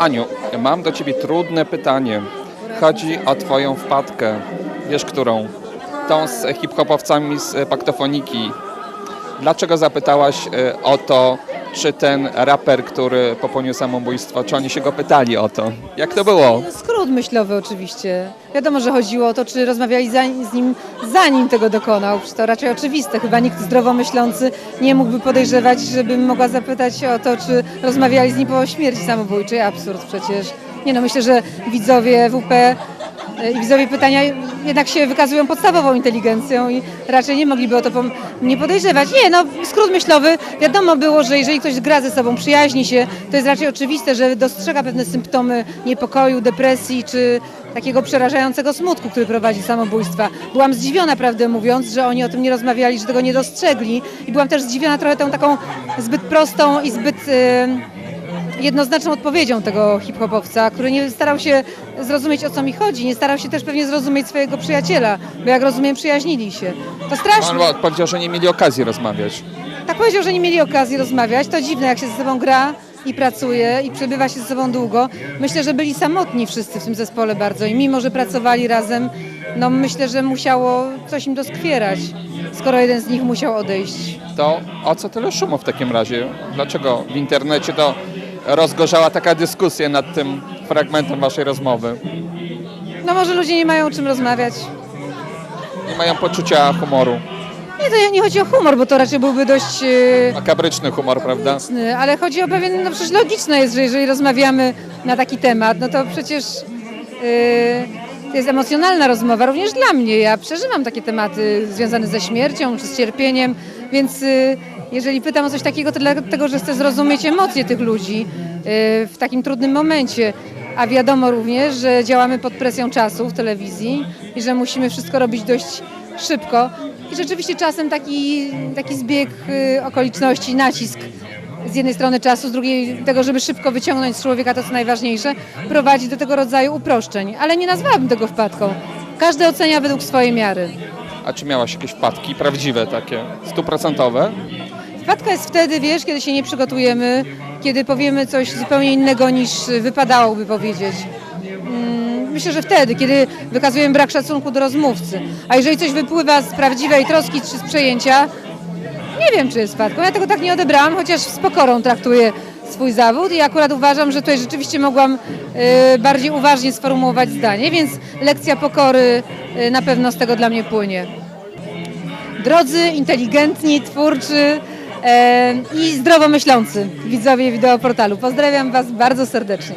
Aniu, mam do ciebie trudne pytanie. Chodzi o twoją wpadkę. Wiesz którą? Tą z hip-hopowcami z paktofoniki. Dlaczego zapytałaś e, o to, czy ten raper, który popełnił samobójstwo, czy oni się go pytali o to? Jak to było? Skrót myślowy oczywiście. Wiadomo, że chodziło o to, czy rozmawiali za, z nim zanim tego dokonał. To raczej oczywiste. Chyba nikt zdrowo myślący nie mógłby podejrzewać, żebym mogła zapytać o to, czy rozmawiali z nim po śmierci samobójczej. Absurd przecież. Nie no, myślę, że widzowie WP i widzowie pytania jednak się wykazują podstawową inteligencją i raczej nie mogliby o to pom- nie podejrzewać. Nie, no skrót myślowy, wiadomo było, że jeżeli ktoś gra ze sobą, przyjaźni się, to jest raczej oczywiste, że dostrzega pewne symptomy niepokoju, depresji czy takiego przerażającego smutku, który prowadzi samobójstwa. Byłam zdziwiona, prawdę mówiąc, że oni o tym nie rozmawiali, że tego nie dostrzegli i byłam też zdziwiona trochę tą taką zbyt prostą i zbyt... e, jednoznaczną odpowiedzią tego hip-hopowca, który nie starał się zrozumieć o co mi chodzi, nie starał się też pewnie zrozumieć swojego przyjaciela, bo jak rozumiem przyjaźnili się. To straszne. On powiedział, że nie mieli okazji rozmawiać. Tak powiedział, że nie mieli okazji rozmawiać. To dziwne, jak się ze sobą gra i pracuje i przebywa się ze sobą długo. Myślę, że byli samotni wszyscy w tym zespole bardzo i mimo, że pracowali razem, no myślę, że musiało coś im doskwierać, skoro jeden z nich musiał odejść. To o co tyle szumu w takim razie? Dlaczego w internecie to rozgorzała taka dyskusja nad tym fragmentem waszej rozmowy? No może ludzie nie mają o czym rozmawiać. Nie mają poczucia humoru. Nie, to nie chodzi o humor, bo to raczej byłby dość... Yy... Makabryczny humor, prawda? logiczny, ale chodzi o pewien, no przecież logiczne jest, że jeżeli rozmawiamy na taki temat, no to przecież yy, to jest emocjonalna rozmowa, również dla mnie. Ja przeżywam takie tematy związane ze śmiercią czy z cierpieniem, więc yy, jeżeli pytam o coś takiego, to dlatego, że chcę zrozumieć emocje tych ludzi yy, w takim trudnym momencie. A wiadomo również, że działamy pod presją czasu w telewizji i że musimy wszystko robić dość szybko. I rzeczywiście czasem taki, taki zbieg y, okoliczności, nacisk z jednej strony czasu, z drugiej tego, żeby szybko wyciągnąć z człowieka to, co najważniejsze, prowadzi do tego rodzaju uproszczeń. Ale nie nazwałabym tego wpadką. Każdy ocenia według swojej miary. A czy miałaś jakieś wpadki prawdziwe takie, stuprocentowe? Wpadka jest wtedy, wiesz, kiedy się nie przygotujemy, kiedy powiemy coś zupełnie innego niż wypadałoby powiedzieć. Mm, Myślę, że wtedy, kiedy wykazujemy brak szacunku do rozmówcy. A jeżeli coś wypływa z prawdziwej troski czy z przejęcia, nie wiem, czy jest wpadką. Ja tego tak nie odebrałam, chociaż z pokorą traktuję swój zawód i akurat uważam, że tutaj rzeczywiście mogłam y, bardziej uważnie sformułować zdanie, więc lekcja pokory y, na pewno z tego dla mnie płynie. Drodzy, inteligentni, twórczy e, i zdrowo myślący widzowie wideoportalu. Pozdrawiam Was bardzo serdecznie.